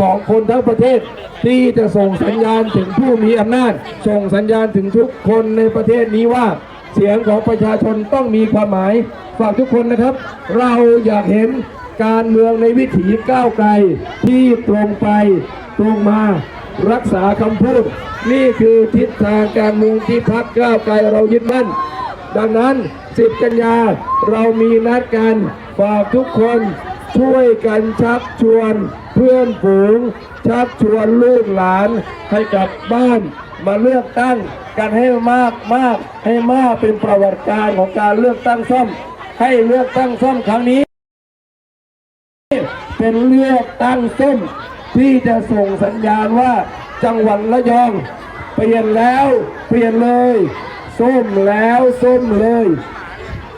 ของคนทั้งประเทศ ที่จะส่งสัญญาณถึงผู้มีอำนาจ ส่งสัญญาณถึงทุกคนในประเทศนี้ว่า เสียงของประชาชนต้องมีความหมาย ฝากทุกคนนะครับ เราอยากเห็นการเมืองในวิถีก้าวไกลที่ตรงไปตรงมารักษาคำพูด นี่คือทิศทางการเมืองที่พักก้าวไกลเรายึดมั่น ดังนั้น 10 กันยาเรามีนัดกันฝากทุกคนช่วยกันชักชวน พื่อนฝูงชักชวนลูกหลานให้กลับบ้านมาเลือกตั้งกันให้มากมากให้มากเป็นประวัติการของการเลือกตั้งซ่อม ให้เลือกตั้งซ่อมครั้งนี้ เป็นเลือกตั้งส้มที่จะส่งสัญญาณว่าจังหวัดระยอง เปลี่ยนแล้วเปลี่ยนเลยส้มแล้วส้มเลย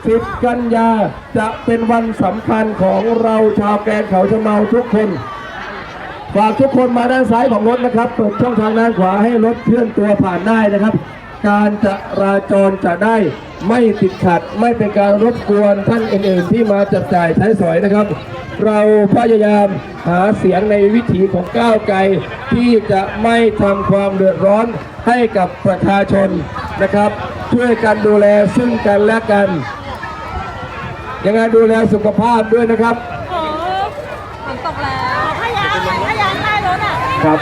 สิบกันยาจะเป็นวันสำคัญของเราชาวแกนเขาชะเมาทุกคน ฝากทุกคนมาด้านซ้ายของรถนะครับ เปิดช่องทางด้านขวาให้รถเคลื่อนตัวผ่านได้นะครับ การจราจรจะได้ไม่ติดขัด ไม่เป็นการรบกวนท่านอื่นๆที่มาจับจ่ายใช้สอยนะครับ เราพยายามหาเสียงในวิถีของก้าวไกลที่จะไม่ทำความเดือดร้อนให้กับประชาชนนะครับ ช่วยกันดูแลซึ่งกันและกัน ยังไงดูแลสุขภาพด้วยนะครับฝนตกแล้ว ครับ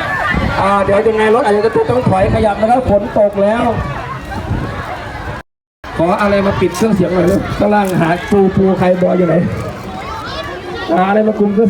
อ่าเดี๋ยวยังไงรถอาจจะต้องถอยขยับนะครับฝนตกแล้ว ขออะไรมาปิดเครื่องเสียงหน่อยลูกข้างล่างหาปูปูใครบอยอยู่ไหนหาอะไรมาคุมเครื่องเสียง